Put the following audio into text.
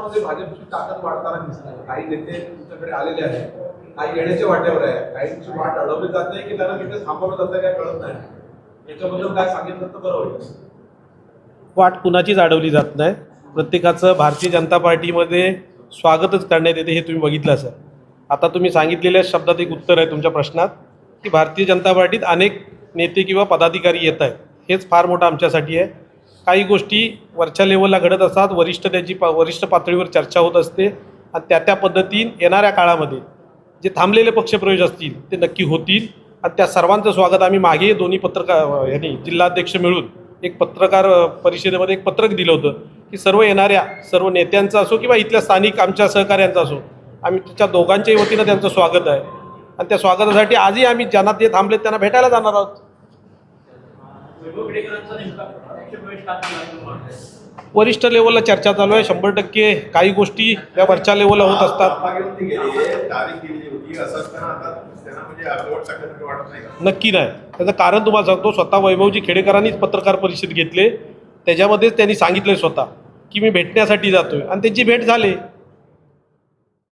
महाराष्ट्रामध्ये भाजपची ताकद वाढताना दिसत आहे. काही नेते तुमच्याकडे आलेले आहेत. काही येण्याच्या वाट्यावर आहे. काहींची वाट अडवली जाते की त्यांना तिथे थांबवलं जातं काय कळत नाही. याच्याबद्दल काय सांगितलं तर बरं होईल. वाट कुणाचीच अडवली जात नाही. प्रत्येकाचं भारतीय जनता पार्टीमध्ये स्वागतच करण्यात येते हे तुम्ही बघितलं असेल. आता तुम्ही सांगितलेल्या शब्दात एक उत्तर आहे तुमच्या प्रश्नात की भारतीय जनता पार्टीत अनेक नेते किंवा पदाधिकारी येत आहेत. हेच फार मोठं आमच्यासाठी आहे. काही गोष्टी वरच्या लेवलला घडत असतात. वरिष्ठ त्याची पा वरिष्ठ पातळीवर चर्चा होत असते. आणि त्या त्या पद्धतीनं येणाऱ्या काळामध्ये जे थांबलेले पक्षप्रवेश असतील ते नक्की होतील. आणि त्या सर्वांचं स्वागत आम्ही मागे दोन्ही पत्रकार यांनी जिल्हाध्यक्ष मिळून एक पत्रकार परिषदेमध्ये एक पत्रक दिलं होतं की सर्व येणाऱ्या सर्व नेत्यांचं असो किंवा इथल्या स्थानिक आमच्या सहकाऱ्यांचं असो आम्ही त्याच्या दोघांच्याही वतीनं त्यांचं स्वागत आहे. आणि त्या स्वागतासाठी आजही आम्ही ज्यांना ते थांबलेत त्यांना भेटायला जाणार आहोत. वरिष्ठ लेवलला चर्चा चालू आहे. शंभर टक्के काही गोष्टी या वरच्या लेवलला होत असतात. नक्की नाही. त्याचं कारण तुम्हाला सांगतो स्वतः वैभवजी खेडेकरांनीच पत्रकार परिषद घेतले. त्याच्यामध्येच त्यांनी सांगितले स्वतः की मी भेटण्यासाठी जातोय. आणि त्यांची भेट झाली.